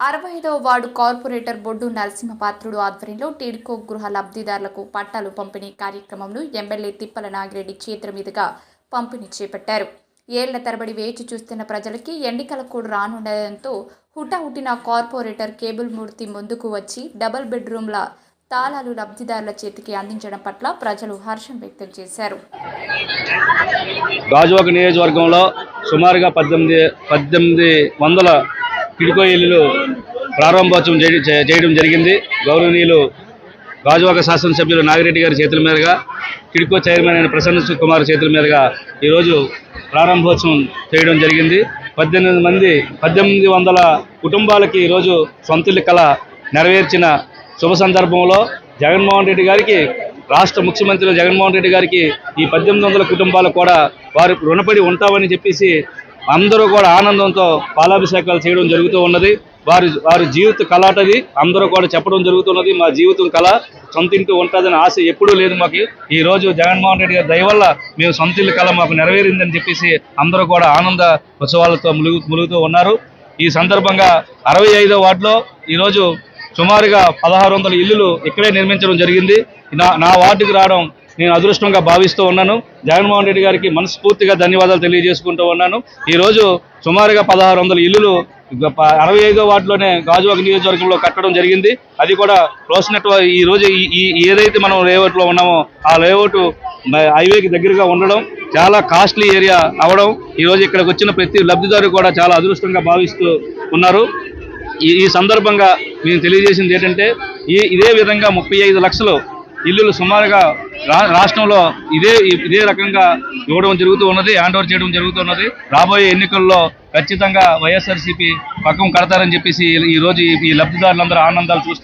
అరవై ఐదవ ward corporator బొడ్డు నరసింహపాత్రుడు ఆధ్వర్యంలో టీడ్కో గృహ లబ్ధిదారులకు పట్టాలు పంపిణీ కార్యక్రమంను ఎమ్మెల్యే తిప్పల నాగిరెడ్డి చేతుల మీదుగా పంపిణీ చేపట్టారు. ఏళ్ళ తరబడి వేచి చూస్తున్న ప్రజలకి ఎన్నికల కూడా రానుండడంతో హుటాహుటిన కార్పొరేటర్ కేబుల్ మూర్తి ముందుకు వచ్చి డబుల్ బెడ్రూమ్ల తాళాలు లబ్ధిదారుల చేతికి అందించడం పట్ల ప్రజలు హర్షం వ్యక్తం చేశారు. గాజువాక నియోజకవర్గంలో సుమారుగా పద్దెనిమిది పద్దెనిమిది వందల కిడికో ప్రారంభోత్సవం చేయడం జరిగింది. గౌరవనీయులు గాజువాక శాసనసభ్యులు నాగిరెడ్డి గారి చేతుల మీదుగా కిడికో చైర్మన్ అయిన ప్రసన్న కుమార్ చేతుల మీదుగా ఈరోజు ప్రారంభోత్సవం చేయడం జరిగింది. పద్దెనిమిది మంది పద్దెనిమిది వందల కుటుంబాలకి ఈరోజు సొంత కళ నెరవేర్చిన శుభ సందర్భంలో జగన్మోహన్ రెడ్డి గారికి రాష్ట్ర ముఖ్యమంత్రి జగన్మోహన్ రెడ్డి గారికి ఈ పద్దెనిమిది వందల కుటుంబాలు కూడా వారు రుణపడి ఉంటామని చెప్పేసి అందరూ కూడా ఆనందంతో పాలాభిషేకాలు చేయడం జరుగుతూ ఉన్నది. వారి వారి జీవిత కళాటది అందరూ కూడా చెప్పడం జరుగుతున్నది. మా జీవితం కళ. సొంత ఉంటుందని ఆశ ఎప్పుడూ లేదు మాకు. ఈ రోజు జగన్మోహన్ రెడ్డి గారి దయ వల్ల మేము సొంత ఇల్లు కళ మాకు నెరవేరిందని చెప్పేసి అందరూ కూడా ఆనంద ఉత్సవాలతో ములుగు ములుగుతూ ఉన్నారు. ఈ సందర్భంగా అరవై ఐదో వార్డులో ఈరోజు సుమారుగా పదహారు వందల ఇల్లులు ఇక్కడే నిర్మించడం జరిగింది. నా నా వార్డుకి రావడం నేను అదృష్టంగా భావిస్తూ ఉన్నాను. జగన్మోహన్ రెడ్డి గారికి మనస్ఫూర్తిగా ధన్యవాదాలు తెలియజేసుకుంటూ ఉన్నాను. ఈరోజు సుమారుగా పదహారు వందల ఇల్లులు అరవై ఐదో వార్డులోనే గాజువాక నియోజకవర్గంలో కట్టడం జరిగింది. అది కూడా రోషనెట్ ఈ రోజు ఈ- ఈ ఏదైతే మనం లేఅవుట్లో ఉన్నామో ఆ లేఅవుట్ హైవేకి దగ్గరగా ఉండడం చాలా కాస్ట్లీ ఏరియా అవడం ఈ రోజు ఇక్కడికి వచ్చిన ప్రతి లబ్ధిదారు కూడా చాలా అదృష్టంగా భావిస్తూ ఉన్నారు. ఈ ఈ సందర్భంగా మేము తెలియజేసింది ఏంటంటే ఈ ఇదే విధంగా ముప్పై ఐదు లక్షలు ఇల్లులు సుమారుగా రా రాష్ట్రంలో ఇదే ఇదే రకంగా ఇవ్వడం జరుగుతూ ఉన్నది హ్యాండ్ ఓవర్ చేయడం జరుగుతున్నది రాబోయే ఎన్నికల్లో ఖచ్చితంగా వైఎస్ఆర్సీపీ పక్కం కడతారని చెప్పేసి ఈ రోజు ఈ- లబ్ధిదారులందరూ ఆనందాలు చూస్తున్నారు